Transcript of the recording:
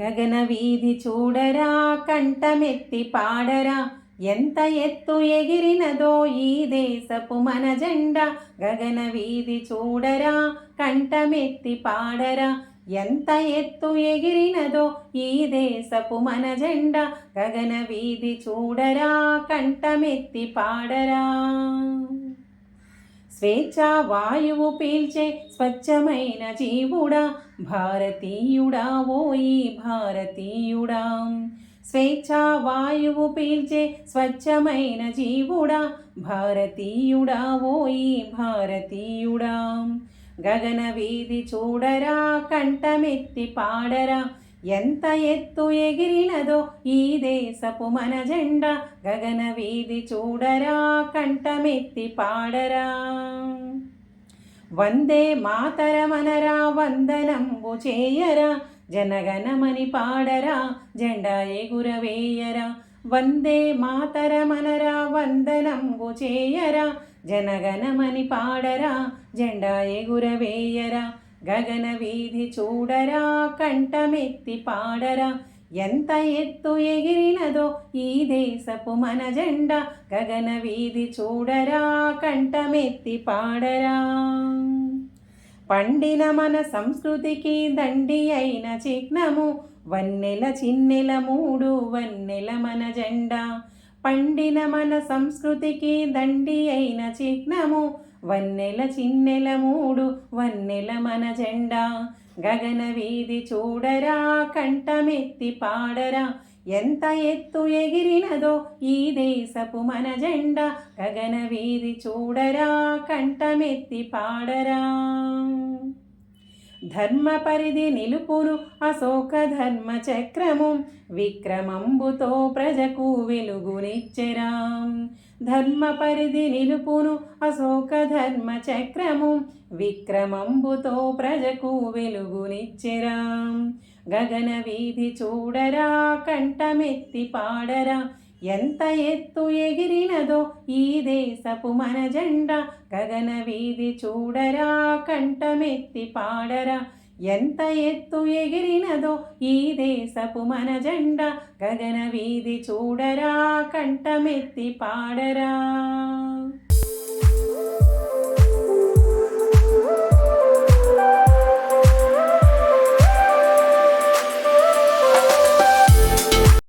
గగన వీధి చూడరా కంఠమెత్తి పాడరా ఎంత ఎత్తు ఎగిరినదో ఈ దేశపు మన జెండా. గగన వీధి చూడరా కంఠమెత్తి పాడరా ఎంత ఎత్తు ఎగిరినదో ఈ దేశపు మన జెండా. గగన వీధి చూడరా కంఠమెత్తి పాడరా. స్వేచ్ఛ వాయువు పీల్చే స్వచ్ఛమైన జీవుడా భారతీయుడా ఓయి భారతీయుడా. స్వేచ్ఛ వాయువు పీల్చే స్వచ్ఛమైన జీవుడా భారతీయుడా ఓయి భారతీయుడా. గగన వీధి చూడరా కంఠమెత్తి పాడరా ఎంత ఎత్తు ఎగిరినదో ఈ దేశపు మన జెండా. గగన వీధి చూడరా కంఠమెత్తి పాడరా. వందే మాతరమనరా వందనంబు చేయరా. జనగణమని పాడరా జెండా ఎగురవేయరా వందే మాతరమనరా వందనంబు చేయరా. జనగణమని పాడరా జెండా ఎగురవేయరా గగన వీధి చూడరా కంఠమెత్తి పాడరా. ఎంత ఎత్తు ఎగిరినదో ఈ దేశపు మన జెండా. గగన వీధి చూడరా కంఠమెత్తి పాడరా. పండిన మన సంస్కృతికి దండి అయిన చిహ్నము. వన్నెల చిన్నెల మూడు వన్నెల మన జెండా. పండిన మన సంస్కృతికి దండి అయిన చిహ్నము. వన్నెల చిన్నెల మూడు వన్నెల మన జెండా గగన వీధి చూడరా కంఠమెత్తి పాడరా ఎంత ఎత్తు ఎగిరినదో ఈ దేశపు మన జెండా గగన వీధి చూడరా కంఠమెత్తి పాడరా ధర్మ పరిధి నిలుపును అశోక ధర్మ చక్రము. విక్రమంబుతో ప్రజకు వెలుగునిచ్చెరా. ధర్మ పరిధి నిలుపును అశోక ధర్మ చక్రము. విక్రమంబుతో ప్రజకు వెలుగునిచ్చెరా. గగన వీధి చూడరా కంఠమెత్తి పాడరా ఎంత ఎత్తు ఎగిరినదో ఈ దేశపు మన జెండా. గగన వీధి చూడరా కంఠమెత్తి పాడరా. ఎంత ఎత్తు ఎగిరినదో ఈ దేశపు మన జెండా. గగన వీధి చూడరా కంఠమెత్తి పాడరా.